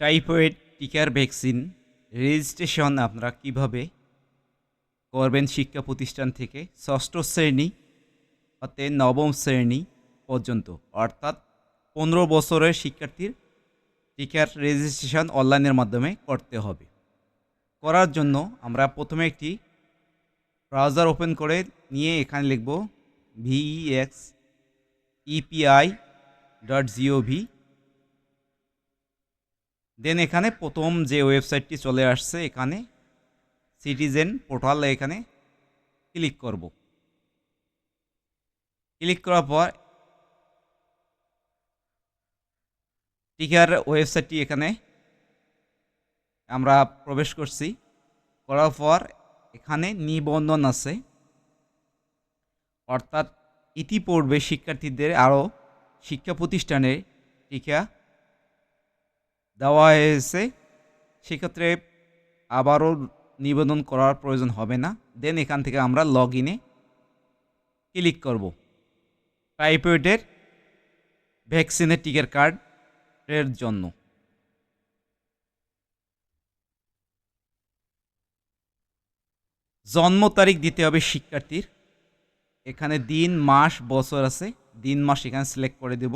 Typhoid টিকার vaccine registration আপনারা কীভাবে করবেন শিক্ষা প্রতিষ্ঠান থেকে ষষ্ঠ শ্রেণি হতে নবম শ্রেণি পর্যন্ত, অর্থাৎ পনেরো বছরের শিক্ষার্থীর টিকার রেজিস্ট্রেশন অনলাইনের মাধ্যমে করতে হবে। করার জন্য আমরা প্রথমে একটি ব্রাউজার ওপেন করে নিয়ে এখানে লিখব VX EPI dot GOV then এখানে প্রথম যে ওয়েবসাইটটি চলে আসছে এখানে সিটিজেন পোর্টাল এখানে ক্লিক করব। ক্লিক করার পর টিকার ওয়েবসাইটটি এখানে আমরা প্রবেশ করছি। করার পর এখানে নিবন্ধন আছে। অর্থাৎ ইতিপূর্বে শিক্ষার্থীদের আরও শিক্ষা প্রতিষ্ঠানে টিকা দেওয়া হয়েছে, সেক্ষেত্রে আবারও নিবেদন করার প্রয়োজন হবে না। দেন এখান থেকে আমরা লগ ইনে ক্লিক করব। টাইপয়েডের ভ্যাকসিনের টিকার কার্ডের জন্য। জন্ম তারিখ দিতে হবে শিক্ষার্থীর। এখানে দিন, মাস, বছর আছে। দিন, মাস এখানে সিলেক্ট করে দেব।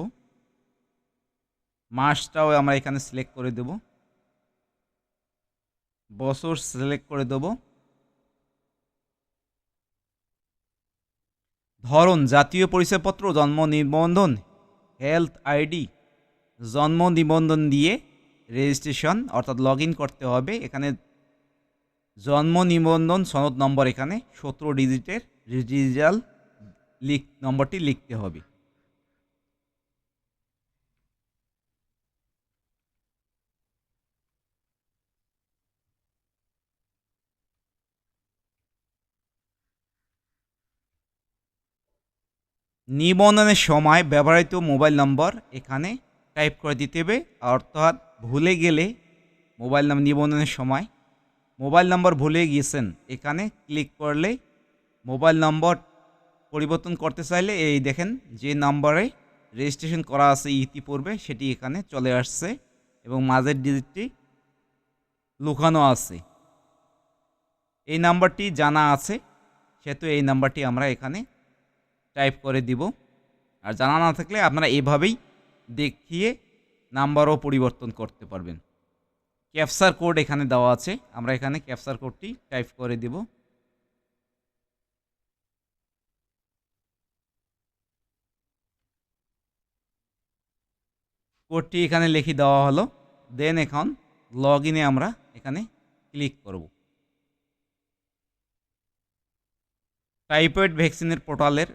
মাসটাও আমরা এখানে সিলেক্ট করে দেব। বছর সিলেক্ট করে দেব। ধরন, জাতীয় পরিচয়পত্র, জন্ম নিবন্ধন হেলথ আইডি জন্ম নিবন্ধন দিয়ে রেজিস্ট্রেশন অর্থাৎ লগ করতে হবে। এখানে জন্ম নিবন্ধন সনদ নম্বর এখানে, সতেরো ডিজিটের ডিজিটাল লিখ নম্বরটি লিখতে হবে। নিবন্ধনের সময় ব্যবহৃত মোবাইল নম্বর এখানে টাইপ করে দিতে হবে। অর্থাৎ ভুলে গেলে মোবাইল নাম্বার নিবন্ধনের সময় মোবাইল নম্বর ভুলে গিয়েছেন, এখানে ক্লিক করলে মোবাইল নম্বর পরিবর্তন করতে চাইলে এই দেখেন যে নাম্বারে রেজিস্ট্রেশন করা আছে ইতিপূর্বে সেটি এখানে চলে আসছে এবং মাঝের ডিজিটটি লুকানো আছে। এই নাম্বারটি জানা আছে, সেহেতু এই নাম্বারটি আমরা এখানে টাইপ করে দিব। আর জানা না থাকলে আপনারা এভাবেই দেখিয়ে নাম্বারও পরিবর্তন করতে পারবেন। ক্যাপসার কোড এখানে দেওয়া আছে। আমরা এখানে ক্যাপসার কোডটি টাইপ করে দিব। কোডটি এখানে লিখে দেওয়া হলো। দেন এখন লগ ইনে আমরা এখানে ক্লিক করব। টাইপয়েড ভ্যাকসিনের পোর্টালের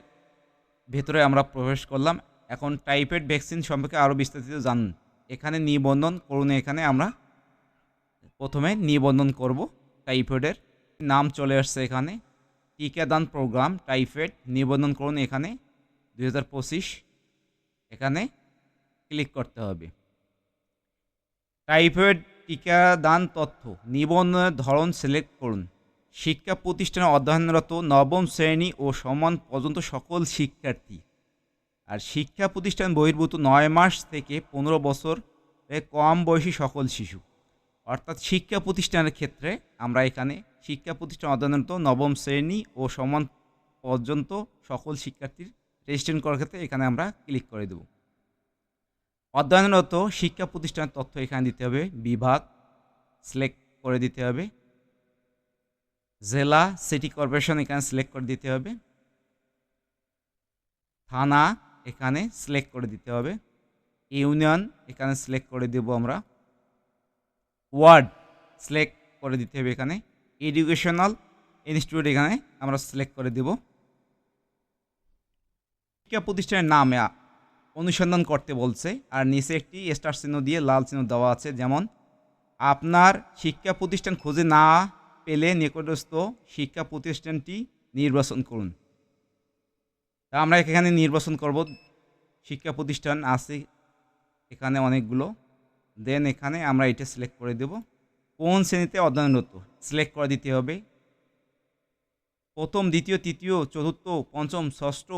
ভেতরে আমরা প্রবেশ করলাম। এখন টাইপয়েড ভ্যাকসিন সম্পর্কে আরও বিস্তারিত জানুন। এখানে নিবন্ধন, করুন এখানে আমরা। প্রথমে নিবন্ধন করব টাইফয়েডের। নাম চলে আসছে এখানে। টিকাদান প্রোগ্রাম, টাইফয়েড, নিবন্ধন করুন এখানে। দু হাজার পঁচিশ। এখানে ক্লিক করতে হবে। টাইফয়েড টিকাদান তথ্য, নিবন্ধনের ধরন সিলেক্ট করুন। শিক্ষা প্রতিষ্ঠানে অধ্যয়নরত নবম শ্রেণি ও সমান পর্যন্ত সকল শিক্ষার্থী। আর শিক্ষা প্রতিষ্ঠান বহির্ভূত নয় মাস থেকে পনেরো বছর কম বয়সী সকল শিশু। অর্থাৎ শিক্ষা প্রতিষ্ঠানের ক্ষেত্রে আমরা এখানে শিক্ষা প্রতিষ্ঠান অধ্যয়নরত নবম শ্রেণি ও সমান পর্যন্ত সকল শিক্ষার্থীর রেজিস্ট্রেশন করার ক্ষেত্রে এখানে আমরা ক্লিক করে দেব। অধ্যয়নরত শিক্ষা প্রতিষ্ঠানের তথ্য এখানে দিতে হবে। বিভাগ সিলেক্ট করে দিতে হবে। জেলা সিটি কর্পোরেশন এখানে সিলেক্ট করে দিতে হবে। থানা এখানে সিলেক্ট করে দিতে হবে। ইউনিয়ন এখানে সিলেক্ট করে দেব আমরা। ওয়ার্ড সিলেক্ট করে দিতে হবে এখানে। এডুকেশনাল ইনস্টিটিউট এখানে আমরা সিলেক্ট করে দেব। শিক্ষা প্রতিষ্ঠানের নাম অনুসন্ধান করতে বলছে। আর নিচে একটি স্টার চিহ্ন দিয়ে লাল চিহ্ন দেওয়া আছে, যেমন, আপনার শিক্ষা প্রতিষ্ঠান খুঁজে না পেলে নিকটস্থ শিক্ষা প্রতিষ্ঠানটি নির্বাচন করুন। তা আমরা এখানে নির্বাচন করব। শিক্ষা প্রতিষ্ঠান আছে এখানে অনেকগুলো। দেন এখানে আমরা এটা সিলেক্ট করে দেব। কোন শ্রেণীতে অধ্যয়নরত? সিলেক্ট করে দিতে হবে। প্রথম, দ্বিতীয়, তৃতীয়, চতুর্থ, পঞ্চম, ষষ্ঠ,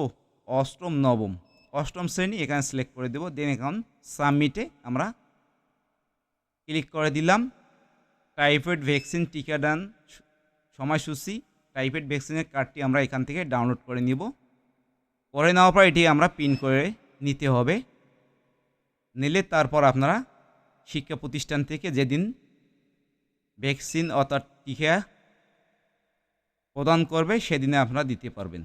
অষ্টম, নবম। অষ্টম শ্রেণি এখানে সিলেক্ট করে দেব। দেন এখন সাবমিটে আমরা ক্লিক করে দিলাম। টাইফয়েড ভ্যাকসিন টিকাদান সময়সূচি টাইফয়েড ভ্যাকসিনের কার্ডটি আমরা এখান থেকে ডাউনলোড করে নিব। করে নেওয়ার পর এটি আমরা পিন করে নিতে হবে। নিলে তারপর আপনারা শিক্ষা প্রতিষ্ঠান থেকে যেদিন ভ্যাকসিন অর্থাৎ টিকা প্রদান করবে, সেদিনে আপনারা দিতে পারবেন।